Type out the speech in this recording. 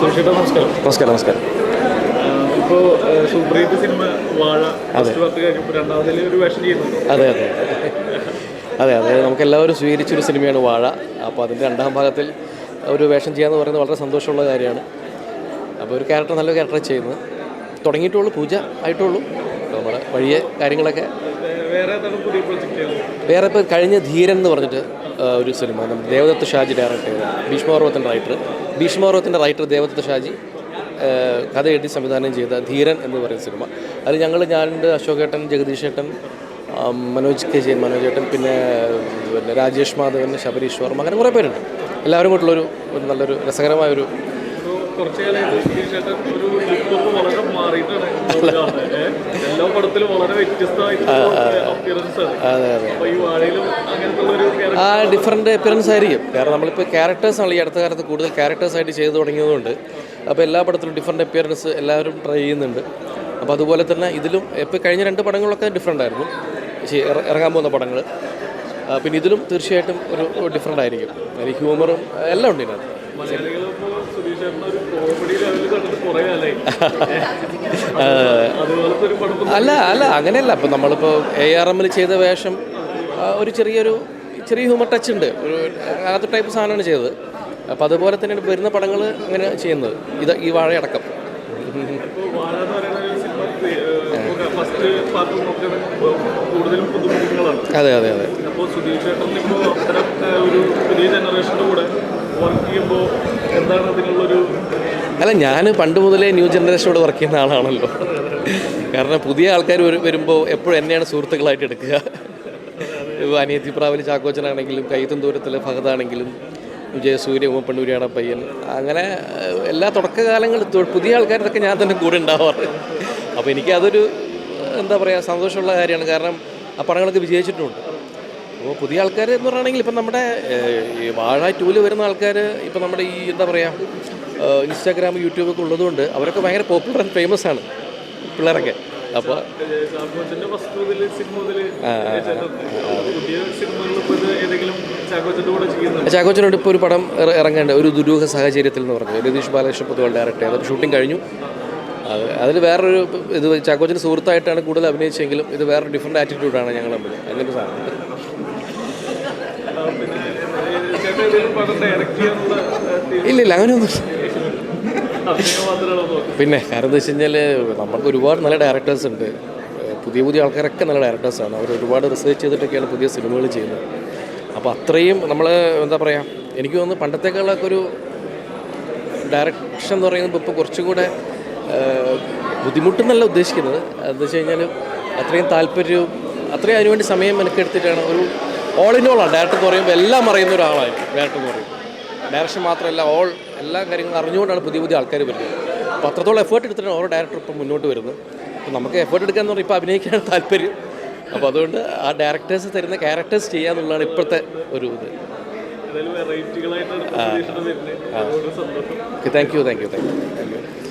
നമസ്കാരം. നമസ്കാരം നമസ്കാരം. ഇപ്പോൾ സൂപ്പർ സിനിമ വാഴ രണ്ടാമതിൽ ഒരു വേഷം ചെയ്യുന്നുണ്ട് അതെ അതെ. അതെ അതെ. നമുക്ക് എല്ലാവരും സ്വീകരിച്ചൊരു സിനിമയാണ് വാഴ. അപ്പോൾ അതിന്റെ രണ്ടാം ഭാഗത്തിൽ ഒരു വേഷം ചെയ്യാന്ന് പറയുന്നത് വളരെ സന്തോഷമുള്ള കാര്യമാണ്. അപ്പോൾ ഒരു ക്യാരക്ടർ നല്ല ക്യാരക്ടർ ചെയ്യുന്നത് തുടങ്ങിയിട്ടുള്ളൂ പൂജ ആയിട്ടുള്ളൂ. നമ്മുടെ വഴിയെ കാര്യങ്ങളൊക്കെ വേറെ ഇപ്പോൾ കഴിഞ്ഞ ധീരൻ എന്ന് പറഞ്ഞിട്ട് ഒരു സിനിമ ദേവദത്ത് ഷാജി ഡയറക്റ്റ് ചെയ്ത ഭീഷ്മപർവത്തിന്റെ റൈറ്റർ ഭീഷ്മപർവത്തിന്റെ റൈറ്റർ ദേവദത്ത് ഷാജി കഥ എഴുതി സംവിധാനം ചെയ്ത ധീരൻ എന്ന് പറയുന്ന സിനിമ. അതിൽ ഞങ്ങൾ ഞാനുണ്ട് അശോകേട്ടൻ ജഗദീഷ് ഏട്ടൻ മനോജ് കെ ജെ മനോജേട്ടൻ പിന്നെ പിന്നെ രാജേഷ് മാധവൻ ശബരീശ്വർ അങ്ങനെ കുറേ പേരുണ്ട്. എല്ലാവരും കൂട്ടുള്ളൊരു നല്ലൊരു രസകരമായൊരു കുറച്ച് ഒരു വളരെ മാറിയിട്ടാണ്? എല്ലാ പടത്തിലും വളരെ വ്യത്യസ്തമായിട്ട് ആ ഡിഫറെന്റ് അപ്പിയറൻസ് ആയിരിക്കും. കാരണം നമ്മളിപ്പോൾ ക്യാരക്ടേഴ്സാണ് ഈ അടുത്ത കാലത്ത് കൂടുതൽ ക്യാരക്ടേഴ്സായിട്ട് ചെയ്തു തുടങ്ങിയതുകൊണ്ട്. അപ്പോൾ എല്ലാ പടത്തിലും ഡിഫറെന്റ് അപ്പിയറൻസ് എല്ലാവരും ട്രൈ ചെയ്യുന്നുണ്ട്. അപ്പോൾ അതുപോലെ തന്നെ ഇതിലും ഇപ്പോൾ കഴിഞ്ഞ രണ്ട് പടങ്ങളൊക്കെ ഡിഫറെന്റ് ആയിരുന്നു. ഇറങ്ങാൻ പോകുന്ന പടങ്ങൾ പിന്നെ ഇതിലും തീർച്ചയായിട്ടും ഒരു ഡിഫറെന്റ് ആയിരിക്കും. ഹ്യൂമറും എല്ലാം ഉണ്ട് ഇതിനകത്ത്. അല്ല അല്ല അങ്ങനെയല്ല. ഇപ്പം നമ്മളിപ്പോൾ എ ആർ എമ്മിൽ ചെയ്ത വേഷം ഒരു ചെറിയൊരു ചെറിയ ഹ്യൂമർ ടച്ച് ഉണ്ട്. ഒരു അങ്ങനത്തെ ടൈപ്പ് സാധനമാണ് ചെയ്തത്. അപ്പം അതുപോലെ തന്നെ വരുന്ന പടങ്ങൾ അങ്ങനെ ചെയ്യുന്നത്. ഇത് ഈ വാഴയടക്കം. അതെ അതെ അതെ. അപ്പോൾ സുധീഷ് ചേട്ടൻ ഇപ്പോൾ ഒരു പുതിയ ജനറേഷന്റെ കൂടെ അല്ല ഞാൻ പണ്ട് മുതലേ ന്യൂ ജനറേഷനോട് വർക്ക് ചെയ്യുന്ന ആളാണല്ലോ. കാരണം പുതിയ ആൾക്കാർ വരുമ്പോൾ എപ്പോഴും എന്നെയാണ് സുഹൃത്തുക്കളായിട്ട് എടുക്കുക. അനിയത്തി പ്രാവിൽ ചാക്കോച്ചനാണെങ്കിലും കൈത്തും ദൂരത്തിൽ ഫഹദാണെങ്കിലും വിജയസൂര്യ ഉമ്മപ്പണ്ണൂരിയാണ് പയ്യൻ. അങ്ങനെ എല്ലാ തുടക്കകാലങ്ങളിൽ പുതിയ ആൾക്കാരൊക്കെ ഞാൻ തന്നെ കൂടെ ഉണ്ടാവാറ്. അപ്പോൾ എനിക്കതൊരു എന്താ പറയുക സന്തോഷമുള്ള കാര്യമാണ്. കാരണം ആ പടങ്ങളൊക്കെ വിജയിച്ചിട്ടുമുണ്ട് അപ്പോൾ പുതിയ ആൾക്കാർ എന്ന് പറയുകയാണെങ്കിൽ ഇപ്പം നമ്മുടെ ഈ വാഴ ടൂൽ വരുന്ന ആൾക്കാർ ഇപ്പം നമ്മുടെ ഈ എന്താ പറയുക ഇൻസ്റ്റാഗ്രാം യൂട്യൂബൊക്കെ ഉള്ളതുകൊണ്ട് അവരൊക്കെ ഭയങ്കര പോപ്പുലർ ആൻഡ് ഫേമസ് ആണ് പിള്ളേരൊക്കെ. അപ്പോൾ ചാക്കോച്ചനോട് ഇപ്പോൾ ഒരു പടം ഇറ- ഇറങ്ങേണ്ട ഒരു ദുരൂഹ സാഹചര്യത്തിൽ എന്ന് പറഞ്ഞു. രതീഷ് ബാലകൃഷ്ണ പൊതുവാൾ ഡയറക്ടർ അതൊരു ഷൂട്ടിംഗ് കഴിഞ്ഞു. അത് അതിൽ വേറൊരു ഇത് ചാക്കോച്ചന്റെ സുഹൃത്തായിട്ടാണ് കൂടുതൽ അഭിനയിച്ചെങ്കിലും ഇത് വേറൊരു ഡിഫറെന്റ് ആറ്റിറ്റ്യൂഡാണ് ഞങ്ങൾ തമ്മിൽ അങ്ങനത്തെ സാധനം. പിന്നെ ഏഹ്, ചേട്ടൻ ഏതെങ്കിലും പടം ഡയറക്റ്റ് ചെയ്യാനുള്ള ഏഹ്, ഇല്ല ഇല്ല അങ്ങനെയൊന്നും പിന്നെ കാരണം എന്താ വെച്ച് കഴിഞ്ഞാൽ നമുക്ക് ഒരുപാട് നല്ല ഡയറക്ടേഴ്സ് ഉണ്ട്. പുതിയ പുതിയ ആൾക്കാരൊക്കെ നല്ല ഡയറക്ടേഴ്സാണ് അവർ ഒരുപാട് റിസർച്ച് ചെയ്തിട്ടൊക്കെയാണ് പുതിയ സിനിമകൾ ചെയ്യുന്നത്. അപ്പോൾ അത്രയും നമ്മൾ എന്താ പറയുക എനിക്ക് തോന്നുന്നു പണ്ടത്തേക്കാളൊക്കെ ഒരു ഡയറക്ഷൻ എന്ന് പറയുന്നത് ഇപ്പോൾ കുറച്ചും കൂടെ ബുദ്ധിമുട്ടെന്നല്ല ഉദ്ദേശിക്കുന്നത്. എന്താ വെച്ച് കഴിഞ്ഞാൽ അത്രയും താല്പര്യവും അത്രയും അതിനുവേണ്ടി സമയം മെനക്കെടുത്തിട്ടാണ് ഒരു ഓൾ ഇൻ ഓൾ ആണ് ഡയറക്ടർ എന്ന് പറയുമ്പോൾ എല്ലാം അറിയുന്ന ഒരാളായിരിക്കും ഡയറക്ടർ എന്ന് പറയും ഡയറക്ഷൻ മാത്രമല്ല ഓൾ എല്ലാ കാര്യങ്ങളും അറിഞ്ഞുകൊണ്ടാണ് പുതിയ പുതിയ ആൾക്കാർ വരുന്നത്. അപ്പോൾ അത്രത്തോളം എഫേർട്ട് എടുത്തിട്ടാണ് ഓരോ ഡയറക്ടർ ഇപ്പം മുന്നോട്ട് വരുന്നത്. അപ്പോൾ നമുക്ക് എഫേർട്ട് എടുക്കുക എന്ന് പറഞ്ഞാൽ ഇപ്പോൾ അഭിനയിക്കാൻ താല്പര്യം. അപ്പോൾ അതുകൊണ്ട് ആ ഡയറക്ടേഴ്സ് തരുന്ന ക്യാരക്ടേഴ്സ് ചെയ്യാന്നുള്ളതാണ് ഇപ്പോഴത്തെ ഒരു ഇത്. Thank you thank you thank you